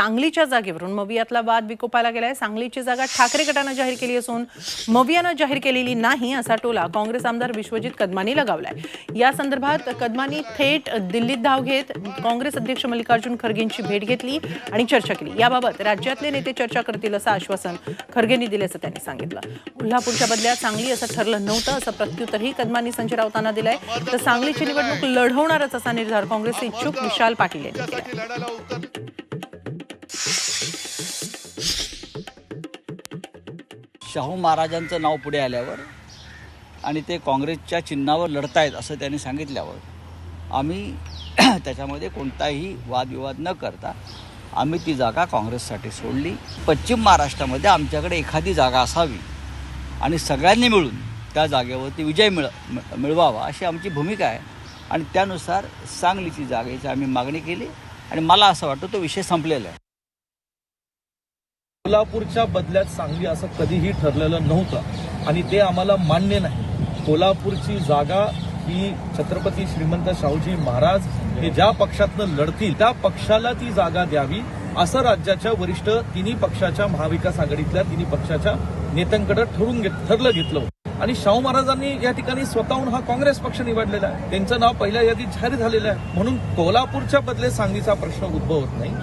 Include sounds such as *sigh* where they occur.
सांगलीच्या जागेवरून मवियातला वाद विकोपाला गेलाय. सांगलीची जागा ठाकरे गटानं जाहीर केली असून मवियानं जाहीर केलेली नाही असा टोला काँग्रेस आमदार विश्वजित कदमानी लगावलाय. या संदर्भात कदमानी थेट दिल्लीत धाव घेत काँग्रेस अध्यक्ष मल्लिकार्जुन खरगेंची भेट घेतली आणि चर्चा केली. याबाबत राज्यातले नेते चर्चा करतील असं आश्वासन खरगेंनी दिल्याचं त्यांनी सांगितलं. कोल्हापूरच्या बदल्यात सांगली असं ठरलं नव्हतं असं प्रत्युत्तरही कदमांनी संजय राऊतांना दिलंय. तर सांगलीची निवडणूक लढवणारच असा निर्धार काँग्रेसचे इच्छुक विशाल पाटील यांनी केलाय. शाहू महाराजांचं नाव पुढे आल्यावर आणि ते काँग्रेसच्या चिन्हावर लढतायत असं त्यांनी सांगितल्यावर आम्ही *clears throat* त्याच्यामध्ये कोणताही वादविवाद न करता आम्ही ती जागा काँग्रेससाठी सोडली. पश्चिम महाराष्ट्रामध्ये आमच्याकडे एखादी जागा असावी आणि सगळ्यांनी मिळून त्या जागेवरती विजय मिळ मिळवावा अशी आमची भूमिका आहे. आणि त्यानुसार सांगलीची जागेची आम्ही मागणी केली आणि मला असं वाटतं तो विषय संपलेला आहे. कोल्हापूरच्या बदल्यात सांगली असं कधीही ठरलेलं नव्हतं. आणि ते आम्हाला मान्य नाही. कोल्हापूरची जागा ही छत्रपती श्रीमंत शाहूजी महाराज हे ज्या पक्षातनं लढतील त्या पक्षाला ती जागा द्यावी असं राज्याच्या वरिष्ठ तिन्ही पक्षाच्या महाविकास आघाडीतल्या तिन्ही पक्षाच्या नेत्यांकडे ठरून घेत ठरलं घेतलं आणि शाहू महाराजांनी या ठिकाणी स्वतःहून हा काँग्रेस पक्ष निवडलेला आहे. त्यांचं नाव पहिल्या यादीत जाहीर झालेलं आहे. म्हणून कोल्हापूरच्या बदले सांगलीचा प्रश्न उद्भवत नाही.